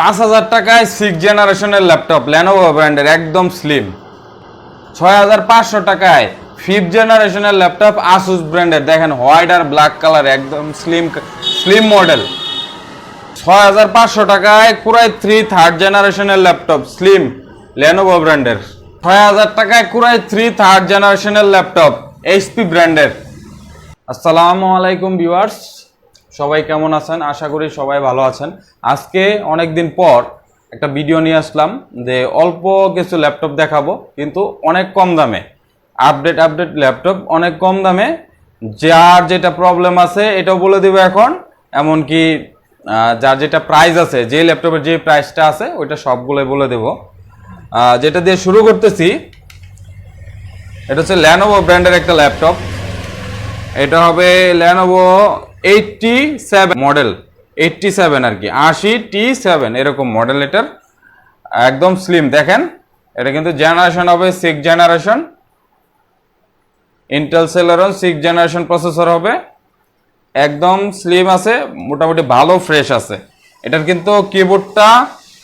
পাঁচ হাজার টাকায় সিক্স জেনারেশনের ল্যাপটপ ল্যানোভো ব্র্যান্ডের একদম স্লিম ছয় হাজার পাঁচশো টাকায় ফিফথ জেনারেশনের ল্যাপটপ আসুস ব্র্যান্ডের দেখেন হোয়াইট আর ব্ল্যাক কালার একদম স্লিম স্লিম মডেল ছয় হাজার পাঁচশো টাকায় কুরাই থ্রি থার্ড জেনারেশনের ল্যাপটপ স্লিম লেনোভো ব্র্যান্ডের ছয় হাজার টাকায় কুরাই থ্রি থার্ড জেনারেশনের ল্যাপটপ এইচপি ব্র্যান্ডের আসসালামু আলাইকুম ভিউয়ার্স সবাই কেমন আছেন? আশা করি সবাই ভালো আছেন। আজকে অনেক দিন পর একটা ভিডিও নিয়ে আসলাম যে অল্প কিছু ল্যাপটপ দেখাবো, কিন্তু অনেক কম দামে। আপডেট আপডেট ল্যাপটপ অনেক কম দামে। যার যেটা প্রবলেম আছে, এটাও বলে দেবো এখন। এমনকি যার যেটা প্রাইস আছে, যে ল্যাপটপের যে প্রাইসটা আছে, ওইটা সবগুলোই বলে দেবো। যেটা দিয়ে শুরু করতেছি, এটা হচ্ছে ল্যানোভো ব্র্যান্ডের একটা ল্যাপটপ এটা হবে Lenovo eighty seven model eighty seven আর কি, আশি টি সেভেন এরকম মডেল এটার, একদম স্লিম দেখেন, এটা কিন্তু জেনারেশন হবে six generation Intel Celeron six generation processor হবে, একদম স্লিম আছে, মোটামুটি ভালো ফ্রেশ আছে, এটার কিন্তু কিবোর্ডটা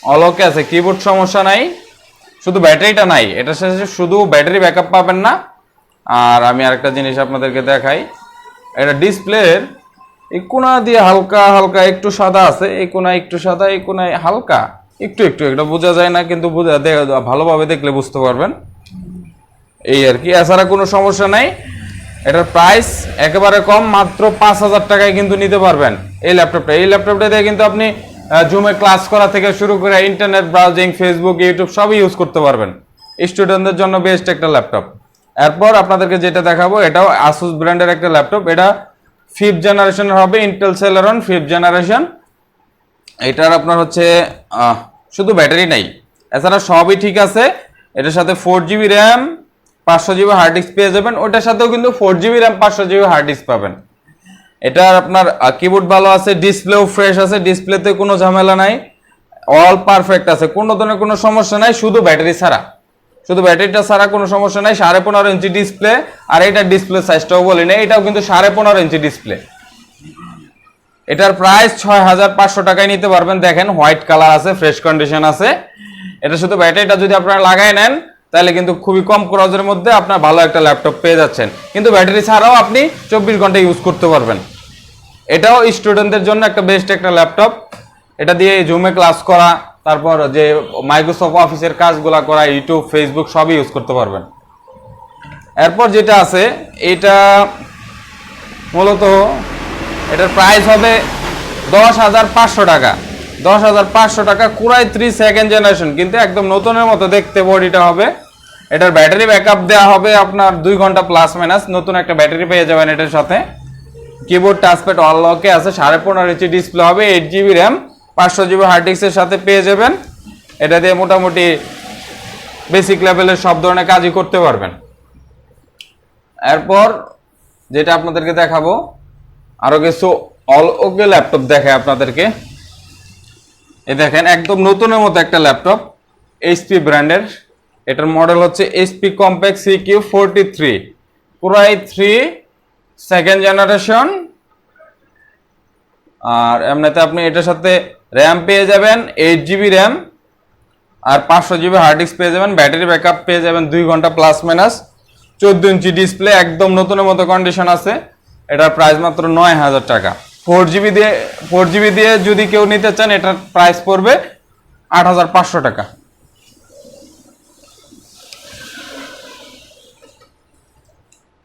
অলকে আছে কিবোর্ড সমস্যা নাই, শুধু ব্যাটারিটা নাই, এটার সাথে শুধু ব্যাটারি ব্যাকআপ পাবেন না, আর আমি আরেকটা জিনিস আপনাদেরকে দেখাই, এটা ডিসপ্লের এই কোনা দিয়ে হালকা হালকা, একটু সাদা আছে, এই কোনায় একটু সাদা, এই কোনায় হালকা। একটু একটু, এটা বোঝা যায় না, কিন্তু বোঝা ভালোভাবে দেখলে বুঝতে পারবেন। এই আর কি, এছাড়া কোনো সমস্যা নাই। এটার প্রাইস একেবারে কম, মাত্র পাঁচ হাজার টাকায় কিন্তু নিতে পারবেন এই ল্যাপটপটা এই ল্যাপটপটা দিয়ে কিন্তু আপনি জুমে ক্লাস করা থেকে শুরু করে ইন্টারনেট ব্রাউজিং ফেসবুক ইউটিউব সবই ইউজ করতে পারবেন। স্টুডেন্টদের জন্য বেস্ট একটা ল্যাপটপ এরপর আপনাদেরকে যেটা দেখাবো, এটাও আসুস ব্র্যান্ডের একটা ল্যাপটপ এটা ফিফথ জেনারেশনের হবে ইন্টেল সেলারন ফিফথ জেনারেশন এটার আপনার হচ্ছে শুধু ব্যাটারি নাই। এছাড়া সবই ঠিক আছে। এটার সাথে ফোর জিবি র্যাম পাঁচশো জিবি হার্ড ডিস্ক পেয়ে যাবেন। ওটার সাথেও কিন্তু ফোর জিবি র্যাম পাঁচশো জিবি হার্ড ডিস্ক পাবেন। এটার আপনার কিবোর্ড ভালো আছে ডিসপ্লেও ফ্রেশ আছে ডিসপ্লেতে কোনো ঝামেলা নাই। অল পারফেক্ট আছে, কোনো ধরনের কোনো সমস্যা নাই, শুধু ব্যাটারি ছাড়া। শুধু ব্যাটারিটা ছাড়া কোনো সমস্যা নাই, সাড়ে পনেরো ইঞ্চি ডিসপ্লে আর এটার ডিসপ্লে সাইজটাও বলি না এটাও কিন্তু সাড়ে পনেরো ইঞ্চি ডিসপ্লে এটার প্রাইস ছয় হাজার পাঁচশো টাকায় নিতে পারবেন। দেখেন হোয়াইট কালার আছে ফ্রেশ কন্ডিশন আছে। এটা শুধু ব্যাটারিটা যদি আপনারা লাগাই নেন, তাহলে কিন্তু খুবই কম খরচের মধ্যে আপনার ভালো একটা ল্যাপটপ পেয়ে যাচ্ছেন। কিন্তু ব্যাটারি ছাড়াও আপনি চব্বিশ ঘণ্টা ইউজ করতে পারবেন। এটাও স্টুডেন্টদের জন্য একটা বেস্ট একটা ল্যাপটপ এটা দিয়ে জুমে ক্লাস করা তারপর যে মাইক্রোসফট অফিসের কাজগুলা করা ইউটিউব ফেসবুক সবই ইউজ করতে পারবেন। এরপর যেটা আছে, এটা মূলত এটার প্রাইস হবে দশ হাজার পাঁচশো টাকা। দশ হাজার পাঁচশো টাকা কুড়াই থ্রি সেকেন্ড জেনারেশন কিন্তু একদম নতুনের মতো দেখতে বডিটা হবে। এটার ব্যাটারি ব্যাকআপ দেওয়া হবে আপনার দুই ঘণ্টা প্লাস মাইনাস নতুন একটা ব্যাটারি পেয়ে যাবেন এটার সাথে। কিবোর্ড টাচপ্যাড অনলকে আছে, সাড়ে পনেরো ইঞ্চি ডিসপ্লে হবে এইট জিবি র্যাম পাঁচশো জিবি হার্ড ডিস্কের সাথে পেয়ে যাবেন। এটা দিয়ে মোটামুটি বেসিক লেভেলের সব ধরনের কাজই করতে পারবেন। এরপর যেটা আপনাদেরকে দেখাবো, আরও কিছু অল ওকে ল্যাপটপ দেখায় আপনাদেরকে। এ দেখেন, একদম নতুনের মতো একটা ল্যাপটপ এইচপি ব্র্যান্ডের এটার মডেল হচ্ছে HP Compaq C Q forty three core i three second generation আর এমনিতে আপনি এটার সাথে র্যাম পেয়ে যাবেন এইট জিবি র্যাম আর পাঁচশো জিবি হার্ড ডিস্ক পেয়ে যাবেন ব্যাটারি ব্যাকআপ পেয়ে যাবেন, দুই ঘণ্টা প্লাস মাইনাস চোদ্দ ইঞ্চি ডিসপ্লে একদম নতুনের মতো কন্ডিশন আছে। এটার প্রাইস মাত্র নয় হাজার টাকা। ফোর জিবি দিয়ে ফোর জিবি দিয়ে যদি কেউ নিতে চান, এটার প্রাইস পড়বে আট হাজার পাঁচশো টাকা।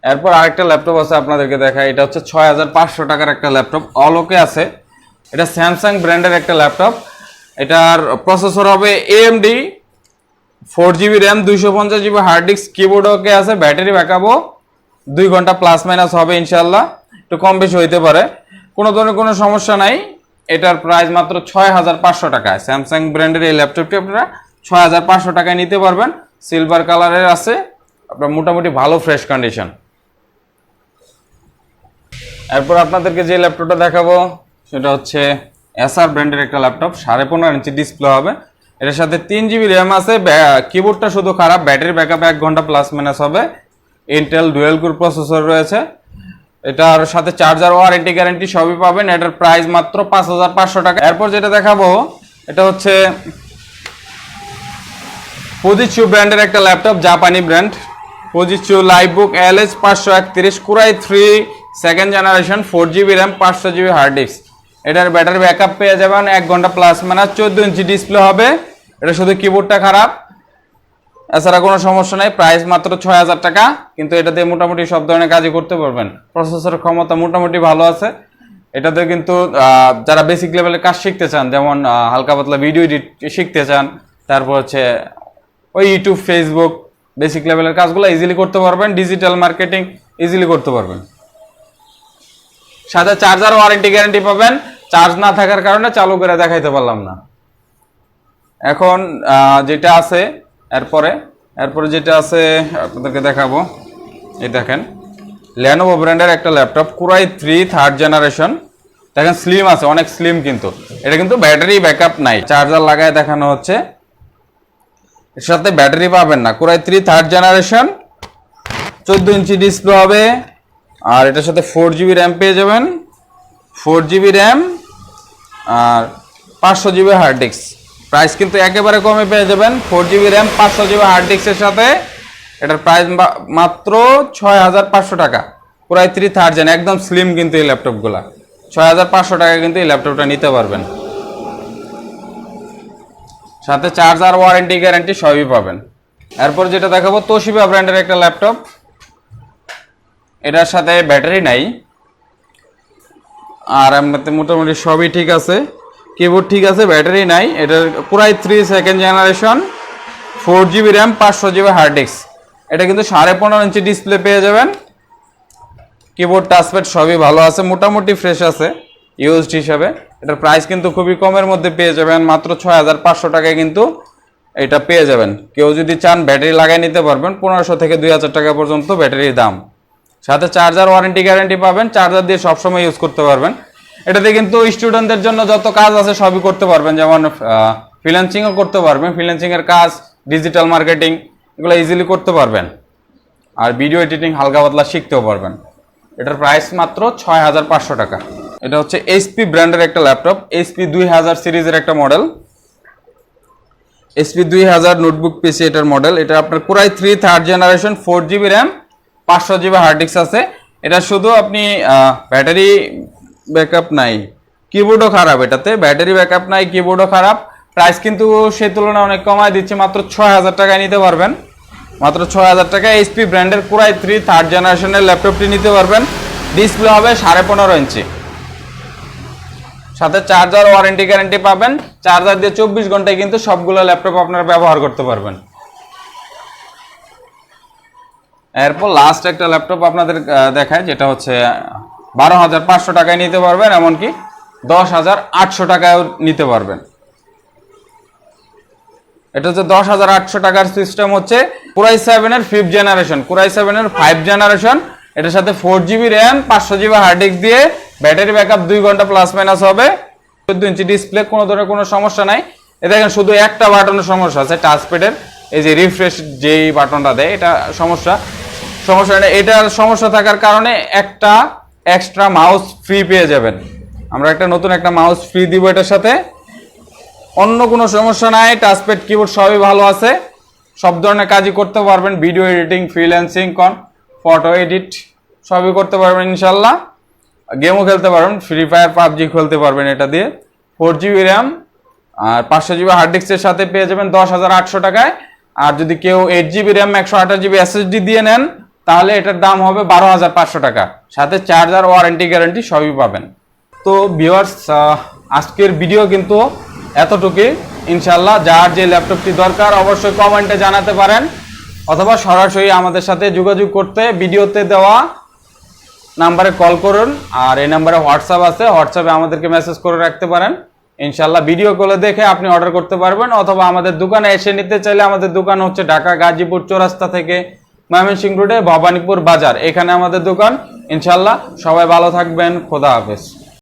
এরপর আরেকটা ল্যাপটপ আছে আপনাদেরকে দেখা এটা হচ্ছে ছয় হাজার পাঁচশো টাকার একটা ল্যাপটপ অলোকে আছে। এটা স্যামসাং ব্র্যান্ডের একটা ল্যাপটপ এটার প্রসেসর হবে এএমডি ফোর জিবি র্যাম দুইশো পঞ্চাশ GB hard disk keyboard okay আছে ব্যাটারি ব্যাকআপও দুই ঘণ্টা প্লাস মাইনাস হবে ইনশাল্লাহ একটু কম বেশি হইতে পারে। কোনো ধরনের কোনো সমস্যা নাই, এটার প্রাইস মাত্র ছয় হাজার পাঁচশো টাকায়। স্যামসাং ব্র্যান্ডের এই ল্যাপটপটি আপনারা ছয় হাজার পাঁচশো টাকায় নিতে পারবেন। সিলভার কালারের আছে, আপনার মোটামুটি ভালো ফ্রেশ কন্ডিশন এরপর আপনাদেরকে যে ল্যাপটপটা দেখাবো সেটা হচ্ছে এসআর ব্র্যান্ডের একটা ল্যাপটপ সাড়ে পনেরো ইঞ্চি ডিসপ্লে হবে। এটার সাথে তিন জিবি র্যাম আছে কিবোর্ডটা শুধু খারাপ ব্যাটারি ব্যাকআপ এক ঘণ্টা প্লাস মাইনাস হবে। ইন্টেল ডুয়েল কোর প্রসেসর রয়েছে। এটার সাথে চার্জার ওয়ারেন্টি গ্যারেন্টি সবই পাবেন, এটার প্রাইস মাত্র পাঁচ হাজার পাঁচশো টাকা। এরপর যেটা দেখাবো, এটা হচ্ছে পজিচু ব্র্যান্ডের একটা ল্যাপটপ জাপানি ব্র্যান্ড পজিচু লাইভবুক এল এস পাঁচশো একত্রিশ core i three second generation four GB RAM পাঁচশো জিবি হার্ড ডিস্ক এটার ব্যাটারি ব্যাকআপ পেয়ে যাবেন এক ঘণ্টা প্লাস মানে চোদ্দ ইঞ্চি ডিসপ্লে হবে। এটা শুধু কিবোর্ডটা খারাপ। এছাড়া কোনো সমস্যা নেই প্রাইস মাত্র ছয় হাজার টাকা। কিন্তু এটাতে মোটামুটি সব ধরনের কাজই করতে পারবেন। প্রসেসর ক্ষমতা মোটামুটি ভালো আছে। এটাতে কিন্তু যারা বেসিক লেভেলের কাজ শিখতে চান, যেমন হালকা পাতলা ভিডিও এডিট শিখতে চান, তারপর হচ্ছে ওই ইউটিউব ফেসবুক বেসিক লেভেলের কাজগুলো ইজিলি করতে পারবেন। ডিজিটাল মার্কেটিং ইজিলি করতে পারবেন। সাথে চার্জার ওয়ারেন্টি গ্যারান্টি পাবেন। চার্জ না থাকার কারণে চালু করে দেখাইতে পারলাম না। এখন যেটা আছে, এরপরে এরপরে যেটা আছে, আপনাদেরকে দেখাবো। এই দেখেন ল্যানোভো ব্র্যান্ডের একটা laptop core i three third generation দেখেন স্লিম আছে, অনেক স্লিম কিন্তু। এটা কিন্তু ব্যাটারি ব্যাকআপ নাই। চার্জার লাগায় দেখানো হচ্ছে। এর সাথে ব্যাটারি পাবেন না। কুরাই থ্রি থার্ড জেনারেশন চোদ্দ ইঞ্চি ডিসপ্লে হবে। আর এটার সাথে ফোর জিবি র্যাম পেয়ে যাবেন। ফোর জিবি র্যাম আর পাঁচশো জিবি হার্ড ডিস্ক প্রাইস কিন্তু একেবারে কমে পেয়ে যাবেন। ফোর জিবি র্যাম পাঁচশো জিবি হার্ড ডিস্কের সাথে। এটার প্রাইস মাত্র ছয় হাজার পাঁচশো টাকা। Core i three third gen একদম স্লিম কিন্তু এই ল্যাপটপগুলা ছয় হাজার পাঁচশো টাকা কিন্তু এই ল্যাপটপটা নিতে পারবেন। সাথে চার্জার ওয়ারেন্টি গ্যারান্টি সবই পাবেন। এরপর যেটা দেখাবো তোশিবা ব্র্যান্ডের একটা ল্যাপটপ এটার সাথে ব্যাটারি নাই। আর এমনিতে মোটামুটি সবই ঠিক আছে। কিবোর্ড ঠিক আছে, ব্যাটারি নাই। এটার core i three second generation four GB RAM পাঁচশো জিবি হার্ড ডিস্ক এটা কিন্তু সাড়ে পনেরো ইঞ্চি ডিসপ্লে পেয়ে যাবেন। কিবোর্ড টাচপ্যাড সবই ভালো আছে, মোটামুটি ফ্রেশ আছে ইউজড হিসাবে। এটার প্রাইস কিন্তু খুবই কমের মধ্যে পেয়ে যাবেন, মাত্র ছয় হাজার পাঁচশো টাকায় কিন্তু এটা পেয়ে যাবেন। কেউ যদি চান ব্যাটারি লাগাই নিতে পারবেন, পনেরোশো থেকে দুই হাজার টাকা পর্যন্ত ব্যাটারির দাম। সাথে চার্জার ওয়ারেন্টি গ্যারান্টি পাবেন। চার্জার দিয়ে সবসময় ইউজ করতে পারবেন। এটাতে কিন্তু স্টুডেন্টদের জন্য যত কাজ আছে সবই করতে পারবেন। যেমন ফ্রিল্যান্সিংও করতে পারবেন। ফ্রিল্যান্সিংয়ের কাজ ডিজিটাল মার্কেটিং এগুলো ইজিলি করতে পারবেন। আর ভিডিও এডিটিং হালকা পাতলা শিখতেও পারবেন। এটার প্রাইস মাত্র ছয় হাজার পাঁচশো টাকা। এটা হচ্ছে এইচপি ব্র্যান্ডের একটা ল্যাপটপ এইচপি দুই হাজার সিরিজের একটা মডেল এসপি দুই হাজার নোটবুক পিসি এটার মডেল এটা আপনার core i three third generation four GB RAM পাঁচশো জিবি হার্ড ডিস্ক আছে। এটা শুধু আপনি ব্যাটারি ব্যাকআপ নাই। কিবোর্ডও খারাপ এটাতে। ব্যাটারি ব্যাকআপ নাই কিবোর্ডও খারাপ। প্রাইস কিন্তু সে তুলনায় অনেক কমায়, দিচ্ছে মাত্র ছয় হাজার টাকায় নিতে পারবেন। মাত্র ছয় হাজার টাকায় এইচপি ব্র্যান্ডের কোরাই থ্রি থার্ড জেনারেশনের ল্যাপটপটি নিতে পারবেন। ডিসপ্লে হবে সাড়ে পনেরো ইঞ্চি। সাথে চার্জার ওয়ারেন্টি গ্যারেন্টি পাবেন। চার্জার দিয়ে চব্বিশ ঘন্টায় কিন্তু সবগুলো ল্যাপটপ আপনারা ব্যবহার করতে পারবেন। এরপর লাস্ট একটা ল্যাপটপ আপনাদের দেখায়, যেটা হচ্ছে, বারো হাজার পাঁচশো টাকায় নিতে পারবেন, এমনকি দশ হাজার আটশো টাকায় নিতে পারবেন। এটা হচ্ছে দশ হাজার আটশো টাকার সিস্টেম হচ্ছে কুরাই সেভেনের ফিফথ জেনারেশন কুরাই সেভেনের ফাইভ জেনারেশন এটার সাথে ফোর জিবি র্যাম পাঁচশো জিবি হার্ড ডিস্ক দিয়ে ব্যাটারি ব্যাকআপ দুই ঘণ্টা প্লাস মাইনাস হবে। চোদ্দ ইঞ্চি ডিসপ্লে কোনো ধরনের কোনো সমস্যা নাই। এ দেখেন, শুধু একটা বাটনের সমস্যা আছে টাচপ্যাডের এই যে রিফ্রেশ যেই বাটনটা দেয়, এটা সমস্যা। সমস্যা নেই। এটার সমস্যা থাকার কারণে একটা এক্সট্রা মাউস ফ্রি পেয়ে যাবেন। আমরা একটা নতুন একটা মাউস ফ্রি দিব এটার সাথে। অন্য কোনো সমস্যা নাই টাচপ্যাড কিবোর্ড সবই ভালো আছে। সব ধরনের কাজই করতে পারবেন ভিডিও এডিটিং ফ্রিল্যান্সিং কন ফটো এডিট সবই করতে পারবেন ইনশাল্লাহ গেমও খেলতে পারবেন ফ্রি ফায়ার পাবজি খেলতে পারবেন এটা দিয়ে। ফোর জিবি র্যাম আর পাঁচশো জিবি হার্ড ডিস্কের সাথে পেয়ে যাবেন দশ হাজার আটশো টাকায়। আর যদি কেউ এইট জিবি র্যাম একশো আঠাশ জিবি এসএসডি দিয়ে নেন তাহলে এটার দাম হবে বারো হাজার পাঁচশো টাকা। সাথে চার্জার ওয়ারেন্টি গ্যারান্টি সবই পাবেন। তো ভিউয়ার্স আজকের ভিডিও কিন্তু এতটুকুই। ইনশাল্লাহ যার যে ল্যাপটপটি দরকার অবশ্যই কমেন্টে জানাতে পারেন। অথবা সরাসরি আমাদের সাথে যোগাযোগ করতে ভিডিওতে দেওয়া নাম্বারে কল করুন। আর এই নাম্বারে হোয়াটসঅ্যাপ আছে হোয়াটসঅ্যাপে আমাদেরকে মেসেজ করে রাখতে পারেন। ইনশাল্লাহ ভিডিও কলে দেখে আপনি অর্ডার করতে পারবেন। অথবা আমাদের দোকানে এসে নিতে চাইলে আমাদের দোকান হচ্ছে ঢাকা, গাজীপুর, চৌরাস্তা থেকে ময়মনসিংহ রোডে ভবানীপুর বাজার। এখানে আমাদের দোকান। ইনশাল্লাহ সবাই ভালো থাকবেন। খোদা হাফেজ।